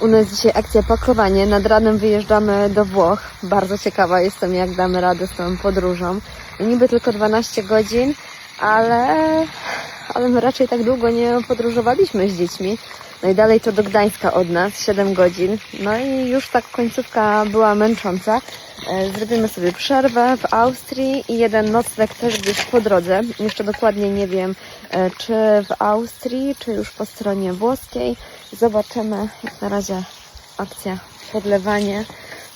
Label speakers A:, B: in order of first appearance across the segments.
A: U nas dzisiaj akcja pakowanie. Nad ranem wyjeżdżamy do Włoch. Bardzo ciekawa jestem, jak damy radę z tą podróżą. Niby tylko 12 godzin, ale, ale my raczej tak długo nie podróżowaliśmy z dziećmi. No i dalej to do Gdańska od nas, 7 godzin. No i już tak końcówka była męcząca. E, Zrobimy sobie przerwę w Austrii i jeden nocleg też gdzieś po drodze. Jeszcze dokładnie nie wiem, e, czy w Austrii, czy już po stronie włoskiej. Zobaczymy. Jak na razie akcja podlewanie.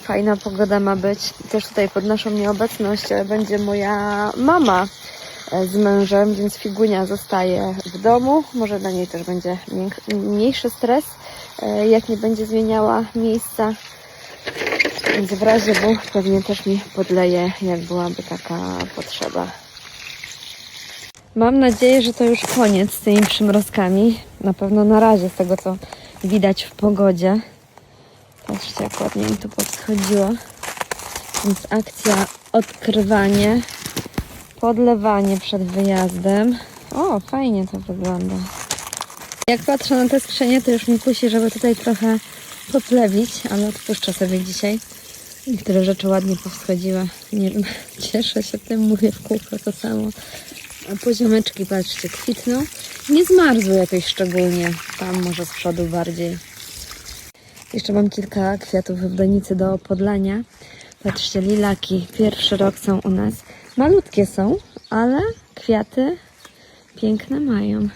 A: Fajna pogoda ma być. Też tutaj pod naszą nieobecność e, będzie moja mama z mężem, więc figunia zostaje w domu. Może dla niej też będzie mniejszy stres, e, jak nie będzie zmieniała miejsca. Więc w razie W pewnie też mi podleje, jak byłaby taka potrzeba. Mam nadzieję, że to już koniec z tymi przymrozkami. Na pewno na razie z tego, co widać w pogodzie. Patrzcie, jak ładnie mi tu podchodziło. Więc akcja odkrywanie, podlewanie przed wyjazdem. O, fajnie to wygląda. Jak patrzę na te skrzynie, to już mi kusi, żeby tutaj trochę poplewić, ale odpuszczę sobie dzisiaj. Niektóre rzeczy ładnie powschodziły. Nie cieszę się tym, mówię w kółko to samo. A poziomeczki, patrzcie, kwitną. Nie zmarzły jakoś szczególnie. Tam może z przodu bardziej. Jeszcze mam kilka kwiatów w donicy do podlania. Patrzcie, lilaki. Pierwszy rok są u nas. Malutkie są, ale kwiaty piękne mają.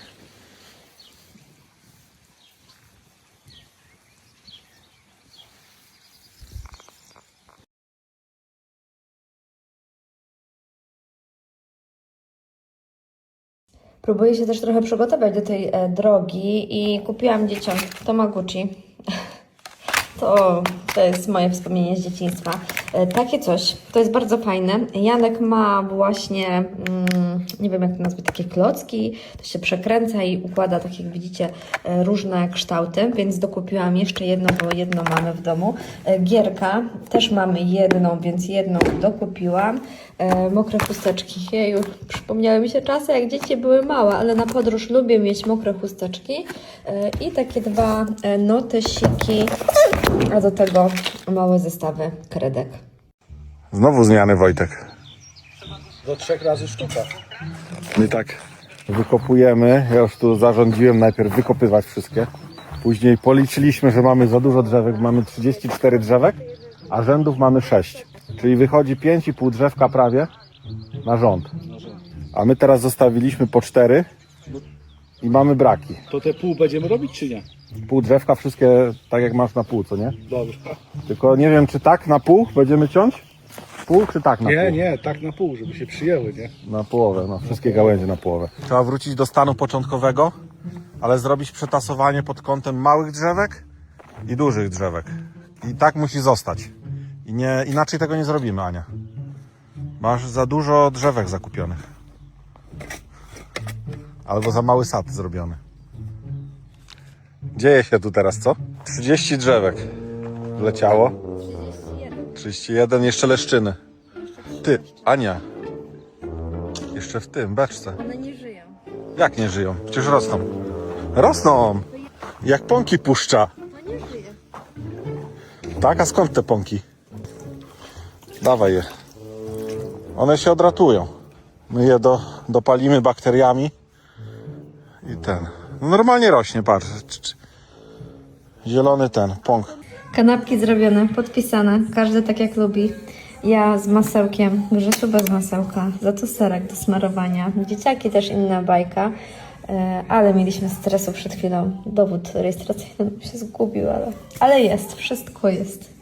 A: Próbuję się też trochę przygotować do tej e, drogi i kupiłam dzieciom Tomaguchi. To, to jest moje wspomnienie z dzieciństwa. E, takie coś, to jest bardzo fajne. Janek ma właśnie, mm, nie wiem jak to nazwać, takie klocki, to się przekręca i układa, tak jak widzicie, e, różne kształty, więc dokupiłam jeszcze jedno, bo jedno mamy w domu. E, Gierka, też mamy jedną, więc jedną dokupiłam. E, Mokre chusteczki, jeju, przypomniały mi się czasy, jak dzieci były małe, ale na podróż lubię mieć mokre chusteczki i takie dwa notesiki, a do tego małe zestawy kredek.
B: Znowu zmiany Wojtek.
C: Do trzech razy sztuka.
B: My tak wykopujemy. Ja już tu zarządziłem najpierw wykopywać wszystkie. Później policzyliśmy, że mamy za dużo drzewek. Mamy 34 drzewek, a rzędów mamy 6. Czyli wychodzi 5,5 drzewka prawie na rząd. A my teraz zostawiliśmy po 4 i mamy braki.
C: To te pół będziemy robić czy nie?
B: Pół drzewka, wszystkie tak jak masz na pół, co nie?
C: Dobrze.
B: Tylko nie wiem, czy tak na pół będziemy ciąć? Pół czy tak na
C: Nie,
B: pół?
C: nie, tak na pół, żeby się przyjęły, nie?
B: Na połowę, no wszystkie gałęzie na połowę. Trzeba wrócić do stanu początkowego, ale zrobić przetasowanie pod kątem małych drzewek i dużych drzewek. I tak musi zostać. I nie, inaczej tego nie zrobimy, Ania. Masz za dużo drzewek zakupionych. Albo za mały sad zrobiony. Dzieje się tu teraz, co? 30 drzewek wleciało. 31, jeszcze leszczyny. Ty, Ania, jeszcze w tym, beczce.
A: One nie żyją.
B: Jak nie żyją? Przecież rosną. Rosną! Jak pąki puszcza.
A: No nie żyje.
B: Tak, a skąd te pąki? Dawaj je. One się odratują. My je do, dopalimy bakteriami. I ten. No normalnie rośnie, patrz. Zielony ten, pąk.
A: Kanapki zrobione, podpisane, każdy tak jak lubi. Ja z masełkiem, Grzesiu bez masełka, za to serek do smarowania. Dzieciaki też inna bajka, e, ale mieliśmy stresu przed chwilą. Dowód rejestracyjny się zgubił, ale, ale jest, wszystko jest.